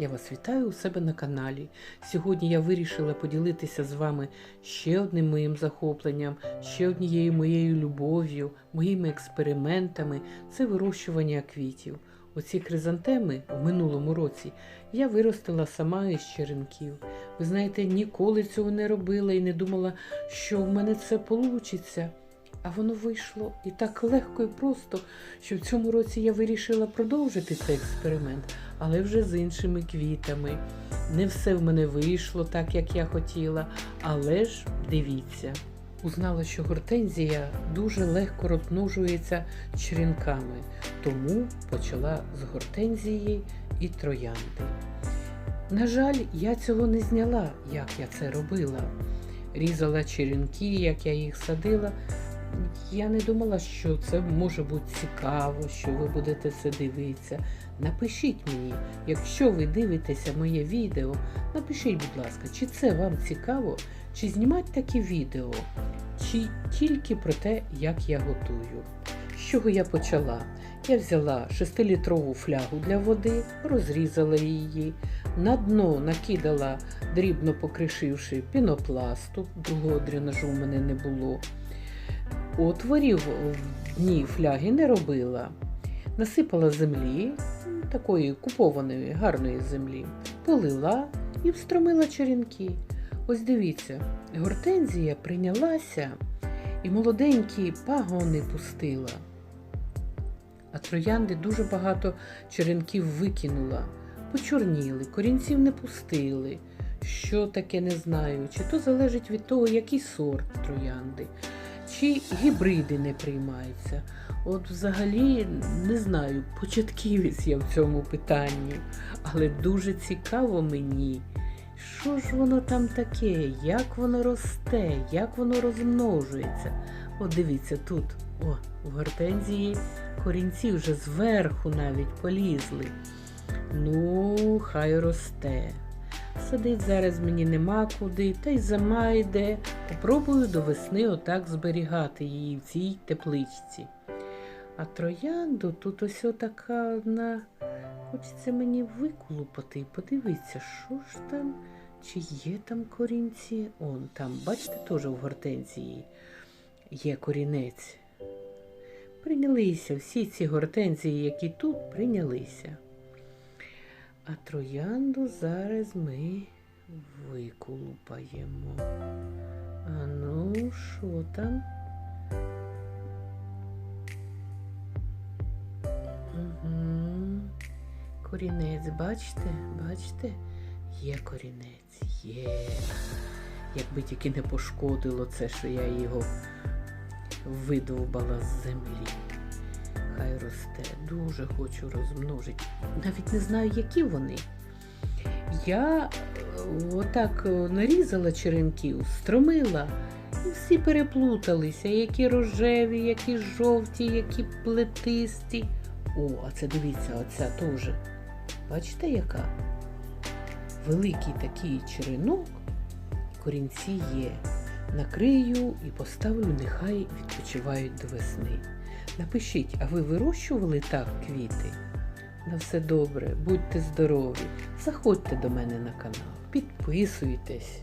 Я вас вітаю у себе на каналі. Сьогодні я вирішила поділитися з вами ще одним моїм захопленням, ще однією моєю любов'ю, моїми експериментами це вирощування квітів. Оці хризантеми в минулому році я виростила сама із черенків. Ви знаєте, ніколи цього не робила і не думала, що в мене це вийде. А воно вийшло і так легко і просто, що в цьому році я вирішила продовжити цей експеримент, але вже з іншими квітами. Не все в мене вийшло так, як я хотіла, але ж дивіться. Узнала, що гортензія дуже легко розмножується черенками, тому почала з гортензії і троянди. На жаль, я цього не зняла, як я це робила. Різала черенки, як я їх садила. Я не думала, що це може бути цікаво, що ви будете це дивитися. Напишіть мені, якщо ви дивитеся моє відео, напишіть, будь ласка, чи це вам цікаво, чи знімати такі відео, чи тільки про те, як я готую. З чого я почала? Я взяла 6-літрову флягу для води, розрізала її, на дно накидала, дрібно покришивши пінопласту, другого дренажу в мене не було. Отворів в дні фляги не робила. Насипала землі, такої купованої, гарної землі, полила і встромила черенки. Ось дивіться, гортензія прийнялася і молоденькі пагони пустила. А троянди дуже багато черенків викинула, почорніли, корінців не пустили. Що таке не знаю, чи то залежить від того, який сорт троянди чи гібриди не приймаються. От взагалі не знаю, початківець я в цьому питанні, але дуже цікаво мені, що ж воно там таке, як воно росте, як воно розмножується. От дивіться, тут, о, в гортензії корінці вже зверху навіть полізли. Ну, хай росте. Садить зараз мені нема куди, та й зима йде. Попробую до весни отак зберігати її в цій тепличці. А троянду тут ось така одна. Хочеться мені виколупати і подивитися, що ж там, чи є там корінці. Он там, бачите, теж в гортензії є корінець. Прийнялися всі ці гортензії, які тут прийнялися. А троянду зараз ми виколупаємо. А ну, що там? Угу. Корінець, бачите? Бачите? Є корінець, є. Якби тільки не пошкодило це, що я його видовбала з землі. Хай росте, дуже хочу розмножити. Навіть не знаю, які вони. Я е, отак е, нарізала черенків, стромила, і всі переплуталися, які рожеві, які жовті, які плетисті. О, а це дивіться, оця теж. Бачите, яка? Великий такий черенок, корінці є. Накрию і поставлю, нехай відпочивають до весни. Напишіть, а ви вирощували так квіти? На все добре, будьте здорові, заходьте до мене на канал, підписуйтесь.